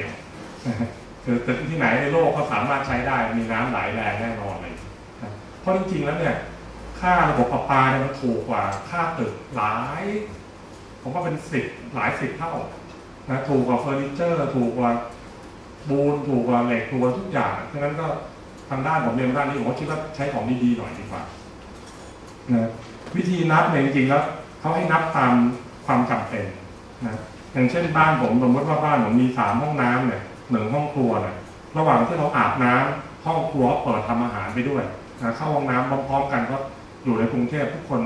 ดียวคือตึกที่ไหนในโลกก็สามารถใช้ได้มีน้ำไหลแรงแน่นอนเลยเพราะจริงๆแล้วเนี่ย ค่าระบบประปาเนี่ยมันถูกกว่าค่าตึกหลาย ผมว่าเป็นสิบหลายสิบเท่านะถูกกว่าเฟอร์นิเจอร์ถูกกว่าบูนถูกกว่าเหล็กถูกกว่าทุกอย่างเพราะนั้นก็ทางด้านผมเรียนด้านนี้ผมก็คิดว่าใช้ของดีๆหน่อยดีกว่านะวิธีนับเนี่ยจริงๆแล้วเขาให้นับตามความจำเป็นนะ อย่างเช่นบ้านผมสมมติว่าบ้านผมมีสามห้องน้ำเนี่ยหนึ่งห้องครัวเนี่ยระหว่างที่เราอาบน้ำห้องครัวเปิดทำอาหารไปด้วยนะเข้าห้องน้ำพร้อมๆกันก็อยู่ในกรุงเทพทุกคน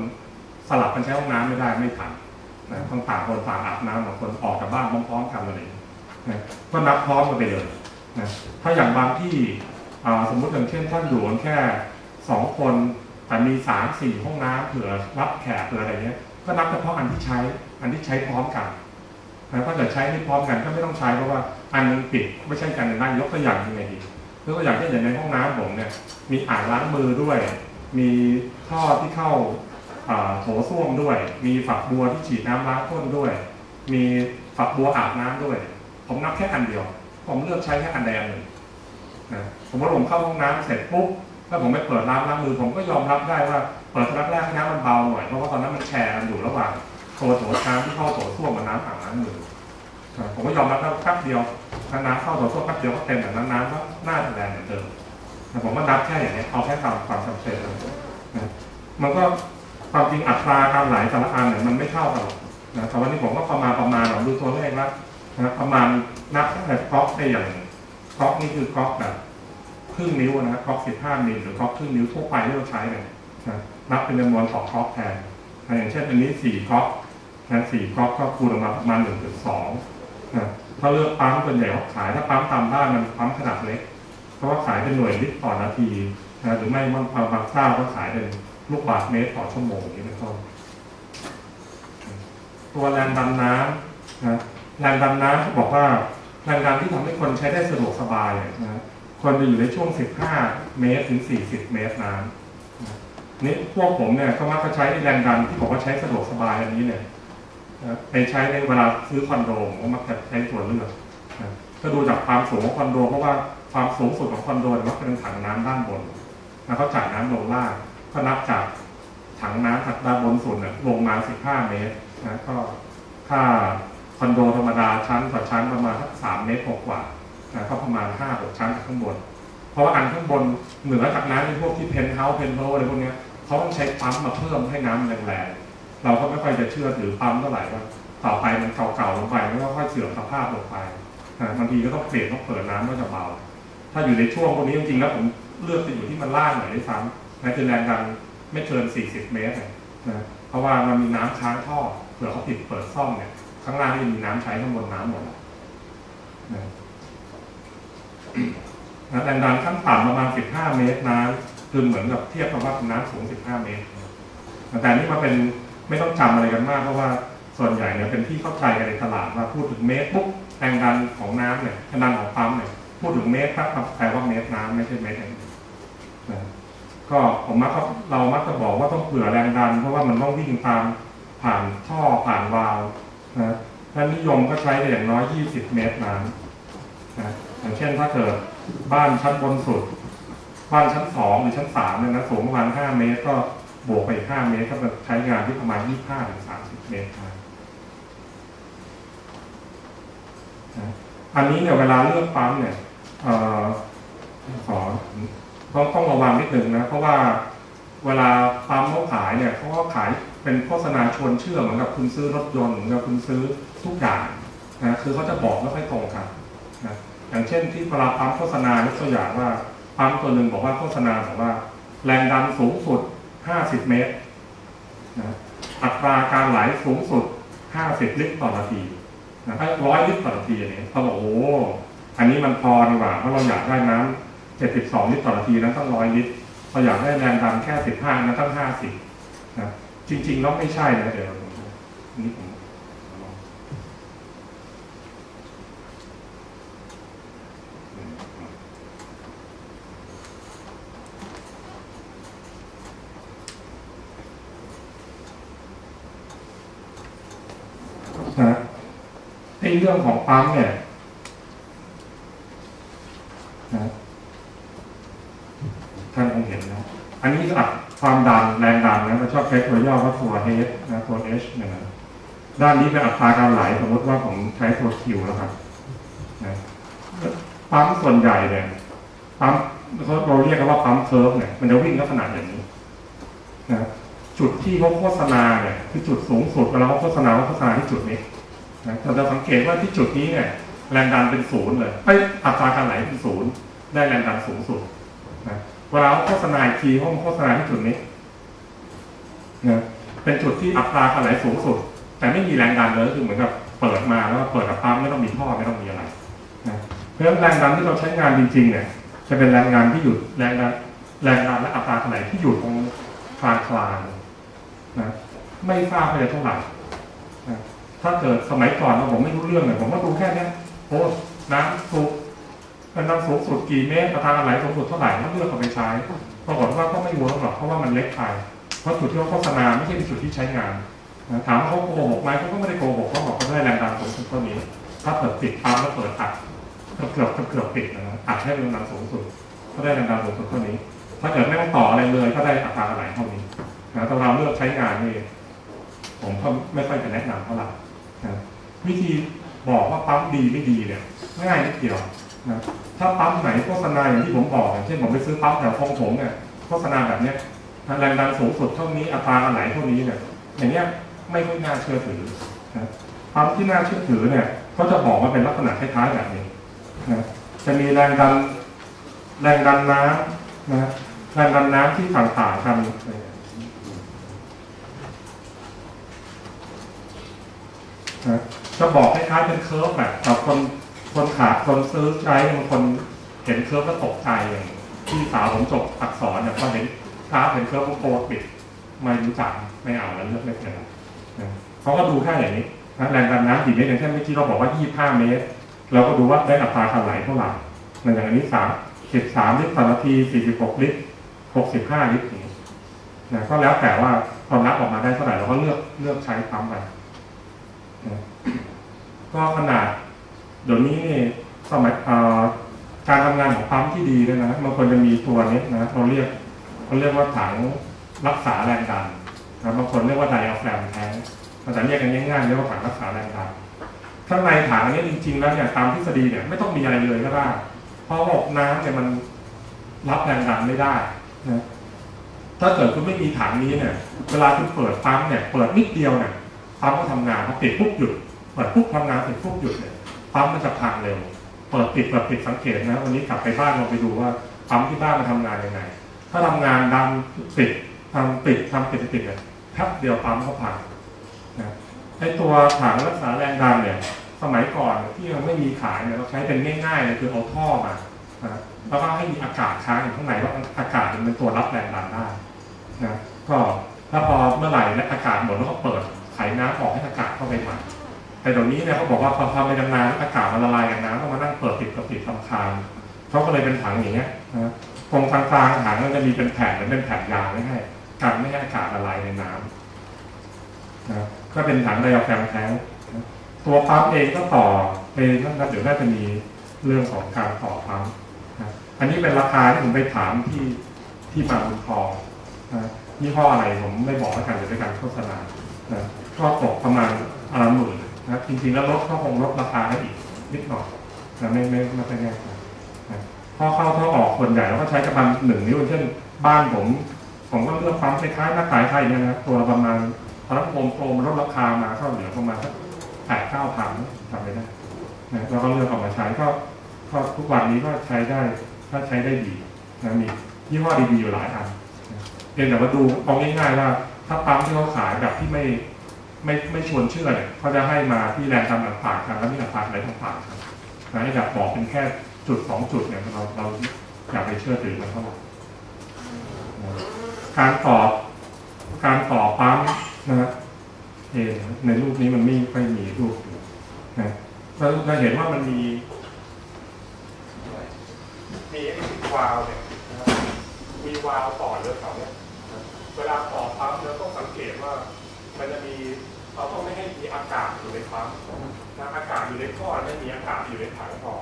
สลับกันใช้ห้องน้ำไม่ได้ไม่ทันนะต้องต่างคนต่างอาบน้ำบางคนออกจากบ้านพร้อมๆกันเลยนะก็นับพร้อมกันไปเลยนะถ้าอย่างบางที่สมมุติอย่างเช่นท่านอยู่แค่สองคนแต่มีสามสี่ห้องน้ำเผื่อรับแขกเผื่ออะไรเงี้ยก็นับเฉพาะอันที่ใช้อันที่ใช้พร้อมกัน นะถ้าเกิดใช้ไม่พร้อมกันก็ไม่ต้องใช้เพราะว่าอันนึงปิดไม่ใช่กันนั่นยกตัวอย่างยังไงดียกตัวอย่างเช่นอย่างในห้องน้ำผมเนี่ยมีอ่างล้างมือด้วย มีท่อที่เข้าโถส้วมด้วย มีฝักบัวที่ฉีดน้ำล้างก้นด้วย มีฝักบัวอาบน้ำด้วย ผมนับแค่อันเดียว ผมเลือกใช้แค่อันใดอันหนึ่งนะสมมติผมเข้าห้องน้ำเสร็จปุ๊บถ้าผมไปเปิดล้างล้างมือผมก็ยอมรับได้ว่าเปิดครั้งแรกน้ำมันเบาหน่อยเพราะว่าตอนนั้นมันแชร์กันอยู่ระหว่าง โถโถน้ำที่เข้าโถส้วมกับน้ำอ่างล้างมือผมก็ยอมรับว่าแป๊บเดียวถ้าน้ำเข้าโถส้วมแป๊บเดียวก็เต็มแต่นั้นน้ำก็น่าจะแรงเหมือนเดิมแต่ผมก็นับแค่อย่างนี้เอาแค่ตามความจำเป็นมันก็ความจริงอัตราการไหลแต่ละอันเนี่ยมันไม่เท่ากันนะแต่วันนี้ผมก็ประมาณประมาณเราดูตัวเลขแล้วนะประมาณนับแต่ก๊อกได้อย่างก๊อกนี่คือก๊อกแบบครึ่งนิ้วนะครับก๊อกสิบห้ามิลหรือก๊อกครึ่งนิ้วทั่วไปที่เราใช้เนี่ยนะนับเป็นจำนวนสองก๊อกแทน อย่างเช่นอันนี้สี่ก๊อกนะสี่ก๊อกก็คูณออกมาประมาณหนึ่งจุดสองนะถ้าเลือกปั๊มส่วนใหญ่เขาขายถ้าปั๊มตามบ้านมันปั๊มขนาดเล็ก เพราะว่าขายเป็นหน่วยลิตรต่อนาทีนะหรือไม่บางบางเจ้าก็ขายเป็นลูกบาศก์เมตรต่อชั่วโมงอย่างนี้เป็นต้นตัวแรงดันน้ำนะแรงดันน้ำบอกว่าแรงดันที่ทำให้คนใช้ได้สะดวกสบายนะควรจะอยู่ในช่วง 15 เมตรถึง 40 เมตรน้ำ นี่พวกผมเนี่ยก็มักจะใช้แรงดันที่บอกว่าใช้สะดวกสบายอันนี้เนี่ยไปใช้ในเวลาซื้อคอนโดก็มักจะใช้ตัวเลือกก็ดูจากความสูงของคอนโดเพราะว่าความสูงสุดของคอนโดมักเป็นถังน้ำด้านบนแล้วเขาจ่ายน้ำลงล่างก็นับจากถังน้ำจากด้านบนสุดเนี่ยลงมา 15 เมตรนะก็ค่าคอนโดธรรมดาชั้นต่อชั้นประมาณสักสามเมตรกว่านะก็ประมาณห้าหกชั้นข้างบน เพราะว่าอันข้างบนเหนือจากนั้นในพวกที่เพนท์เฮาส์เพนท์โลอะไรพวกนี้ เขาต้องใช้ปั๊มมาเพิ่มให้น้ำแรงๆเราก็ไม่ค่อยจะเชื่อถือปั๊มเท่าไหร่ว่าต่อไปมันเก่าๆลงไปแล้วก็ค่อยเสื่อมสภาพลงไปบางทีก็ต้องเปลี่ยนต้องเปิดน้ำก็จะเบา ถ้าอยู่ในช่วงพวกนี้จริงๆแล้วผมเลือกจะอยู่ที่มันล่างหน่อยด้วยซ้ำนะคือแรงดันไม่เกิน 40 เมตรนะเพราะว่ามันมีน้ำค้างท่อเผื่อเขาปิดเปิดซ่อมเนี่ยข้างล่างที่มีน้ำใช้ข้างบนน้ำหมดนะแรงดันขั้นต่ำประมาณ 15 เมตรน้ำ คือเหมือนกับเทียบกับว่าน้ำสูง 15 เมตรแต่นี่มาเป็นไม่ต้องจำอะไรกันมาก เพราะว่าส่วนใหญ่เนี่ยเป็นที่เข้าใจกันในตลาดว่าพูดถึงเมตรปุ๊บแรงดันของน้ำเนี่ยแรงดันของปั๊มเนี่ยพูดถึงเมตรครับแปลว่าเมตรน้ำไม่ใช่เมตรเองก็ผมมักเรามักจะบอกว่าต้องเผื่อแรงดัน เพราะว่ามันต้องวิ่งตามผ่านท่อผ่านวาล์วนะและนิยมก็ใช้อย่างน้อย 20 เมตรน้ำนะอย่างเช่นถ้าเกิดบ้านชั้นบนสุด บ้านชั้นสองหรือชั้นสามเนี่ยนะสูงประมาณ5เมตร ก็บวกไปอีก5เมตร ก็จะใช้งานที่ประมาณ25ถึง30เมตรนะอันนี้เนี่ยเวลาเลือกปั๊มเนี่ยขอต้องต้องระวังนิดหนึ่งนะ เพราะว่าเวลาปั๊มเขาขายเนี่ยเขาก็ขายเป็นโฆษณาชวนเชื่อเหมือนกับคุณซื้อรถยนต์เหมือนกับคุณซื้อทุกอย่างนะคือเขาจะบอกไม่ค่อยตรงกันนะอย่างเช่นที่เวลาปั๊มโฆษณายกตัวอย่างว่า ปั๊มตัวหนึ่งบอกว่าโฆษณาบอกว่า แรงดันสูงสุด 50 เมตรนะอัตราการไหลสูงสุด 50 ลิตรต่อนาทีนะถ้าร้อยลิตรต่อนาทีอย่างนี้เขาบอกโอ้อันนี้มันพอดีกว่าเพราะเราอยากได้น้ำ72 ลิตรต่อนาทีนั้นต้องร้อยลิตรเราอยากได้แรงดันแค่ 15นั้นต้อง 50นะจริงๆแล้วไม่ใช่นะเดี๋ยวนี่ผมนะไอ้ เรื่องของปั๊มเนี่ยนะท่านคงเห็นนะ อันนี้อัดความดันแรงดันนะเราชอบใช้ตัวย่อว่าตัว H นะตัว H เนี่ยนะด้านนี้เป็นอัตราการไหลสมมติว่าผมใช้ตัว Q แล้วครับนะปั๊มส่วนใหญ่เนี่ยปั๊มเขาเราเรียกกันว่าปั๊มเคิร์ฟเนี่ยมันจะวิ่งลักษณะอย่างนี้นะจุดที่เขาโฆษณาเนี่ยคือจุดสูงสุดเวลาเขาโฆษณาเขาโฆษณาที่จุดนี้ เราจะสังเกตว่าที่จุดนี้เนี่ยแรงดันเป็นศูนย์เลยไออัตราการไหลเป็นศูนย์ได้แรงดันสูงสุดนะเวลาโฆษณาอีกทีเขาโฆษณาที่จุดนี้นะเป็นจุดที่อัตราการไหลสูงสุด แต่ไม่มีแรงดันเลยคือเหมือนกับเปิดมาแล้วเปิดกับปั๊มไม่ต้องมีท่อไม่ต้องมีอะไรนะเพราะฉะนั้นแรงดันที่เราใช้งานจริง ๆ เนี่ย จะเป็นแรงงานที่อยู่แรงดันแรงดันและอัตราการไหลที่อยู่ตรงกลางกลางนะไม่ทราบว่าจะเท่าไหร่ ถ้าเกิดสมัยก่อนเราผมไม่รู้เรื่องเลยผมก็ดูแค่นี้โอ้น้ำสูงเป็นน้ำสูงสุดกี่เมตรอัตราการไหลสูงสุดเท่าไหร่แล้วเลือกเอาไปใช้ปรากฏว่าก็ไม่เวิร์กหรอกเพราะว่ามันเล็กไปเพราะจุดที่เขาโฆษณาไม่ใช่เป็นจุดที่ใช้งานถามว่าเขาโกหกไหมเขาก็ไม่ได้โกหกเขาบอกเขาได้แรงดันสูงสุดเท่านี้ ถ้าเปิดปิดปั๊มแล้วเปิดอัดเกือบเกือบเกือบปิดนะอัดให้แรงดันสูงสุดก็ได้แรงดันสูงสุดเท่านี้ ถ้าเกิดไม่ต้องต่ออะไรเลยก็ได้อัตราการไหลเท่านี้นะแต่เราเลือกใช้งานนี่ผมก็ไม่ค่อยจะแนะนำเท่าไหร่ วิธีบอกว่าปั๊มดีไม่ดีเนี่ยง่ายนิดเดียวนะถ้าปั๊มไหนโฆษณาอย่างที่ผมบอกอย่างเช่นผมไปซื้อปั๊มแถวคลองถมเนี่ยโฆษณาแบบเนี้ยแรงดันสูงสุดเท่านี้อัตราไหลเท่านี้เนี่ยอย่างเงี้ยไม่ค่อยน่าเชื่อถือนะปั๊มที่น่าเชื่อถือเนี่ยเขาจะบอกว่าเป็นลักษณะคล้ายๆแบบนี้นะจะมีแรงดันแรงดันน้ำนะแรงดันน้ำที่ต่างๆกันนะ จะบอกคล้ายๆเป็นเคิร์ฟแบบแต่คนคนขาดคนซื้อใช้บางคนเห็นเคิร์ฟก็ตกใจอย่างที่สาวผมจบอักษรเนี่ยพอเห็นกราฟเห็นเคิร์ฟก็โกรธปิดไม่รู้จักไม่เอาแล้วเลือกไม่เป็นเขาก็ดูแค่อย่างนี้นะแรงดันน้ำกี่เมตรอย่างเช่นเมื่อกี้เราบอกว่า 25 เมตร เราก็ดูว่าได้อัตราการไหลเท่าไหร่ในอย่างนี้สามสิบสามลิตรต่อนาทีสี่สิบหกลิตรหกสิบห้าลิตรนี้นะก็แล้วแต่ว่าพอนับออกมาได้เท่าไหร่เราก็เลือกเลือกใช้ปั๊มไป ก็ขนาดเดี๋ยวนี้นี่สมัยการทำงานของปั๊มที่ดีเลยนะมันควรจะมีตัวนี้นะเราเรียกเราเรียกว่าถังรักษาแรงดันนะบางคนเรียกว่าไดอะแฟรมแทงเราจะเรียกกันง่ายๆเรียกว่าถังรักษาแรงดันข้างในถังนนี้จริงๆแล้วเนี่ยตามทฤษฎีเนี่ยไม่ต้องมีอะไรเลยก็ได้เพราะบอกน้ำเนี่ยมันรับแรงดันไม่ได้นะถ้าเกิดคุณไม่มีถังนี้เนี่ย เวลาคุณเปิดปั๊มเนี่ย เปิดนิดเดียวเนี่ย ปั๊มก็ทำงานพอปิดปุ๊บหยุดเปิดปุ๊บทำงานปิดปุ๊บหยุดเนี่ยปั๊มมันจะพังเร็วเปิดปิดเปิดปิดสังเกตนะวันนี้กลับไปบ้านเราไปดูว่าปั๊มที่บ้านมันทำงานยังไง ถ้าทำงานดันปิดทำปิดทำปิดปิดเนี่ยแป๊บเดียวปั๊มก็พังนะไอตัวถังรักษาแรงดันเนี่ยสมัยก่อนที่มันไม่มีขายเนี่ยเราใช้เป็นง่ายๆเลยคือเอาท่อมานะแล้วก็ให้มีอากาศค้างอยู่ข้างในว่าอากาศมันเป็นตัวรับแรงดันได้นะก็ถ้าพอเมื่อไหร่และอากาศหมดแล้วก็เปิด ไขน้ำออกให้อากาศเข้าไปใหม่แต่เดี๋ยวนี้เนี่ยเขาบอกว่าพอทำไปนานๆอากาศมันละลายกับน้ำต้องมานั่งเปิดปิดเปิดปิดทำคานเขาก็เลยเป็นถังอย่างเงี้ยนะตรงกลางๆถังมันจะมีเป็นแผ่นเหมือนเป็นแผ่นยางไม่ให้กันไม่ให้อากาศละลายในน้ำนะก็เป็นถังไดอะแฟรมแท้งตัวปั๊มเองก็ต่อเองนะเดี๋ยวน่าจะมีเรื่องของการต่อปั๊มนะอันนี้เป็นราคาที่ผมไปถามที่ที่มางบุญทองนะยี่ห้ออะไรผมไม่บอกแล้วกันเดี๋ยวเป็นการโฆษณานะ ก็ตกประมาณอาละหมื่นนะจริงๆแล้วลดก็คงลดราคาได้อีกนิดหน่อยนะไม่ไม่ไม่เป็นแน่นะพอเข้าถ้าออกส่วนใหญ่เราก็ใช้กระบังหนึ่งนิ้วเช่นบ้านผมผมก็เลือกปั๊มคล้ายๆหน้าตายไทยเนี่ยนะตัวประมาณตอนนั้นโปรโปรมันลดราคามาก็เหลือประมาณสักแปดเก้าพันจำไม่ได้นะแล้วก็เลือกออกมาใช้ก็ก็ทุกวันนี้ก็ใช้ได้ก็ใช้ได้ดีนะมียี่ห้อดีๆอยู่หลายอันเพียงแต่ว่าดูเอาง่ายๆว่าถ้าปั๊มที่เขาขายแบบที่ไม่ ไม่ไม่ชวนเชื่อเนี่ยเขาจะให้มาที่แรงดันต่างๆกันแล้วมีอัตราอะไรต่างๆกันนะให้แบบบอกเป็นแค่จุดสองจุดเนี่ยเราเราอยากไปเชื่อถือมันเท่าไหร่การต่อการต่อปั๊มนะฮะเองในรูปนี้มันไม่ค่อยมีรูปนะเราเราเห็นว่ามันมี มีไอ้วาล์วเนี่ยนะมีวาล์วต่อเรือเขาเนี่ยเวลาต่อปั๊มเราต้องสังเกตว่า มันจะมี เราต้องไม่ให้มีอากาศอยู่ในปั๊มนะอากาศอยู่ในท่อไม่มีอากาศอยู่ในถังพอ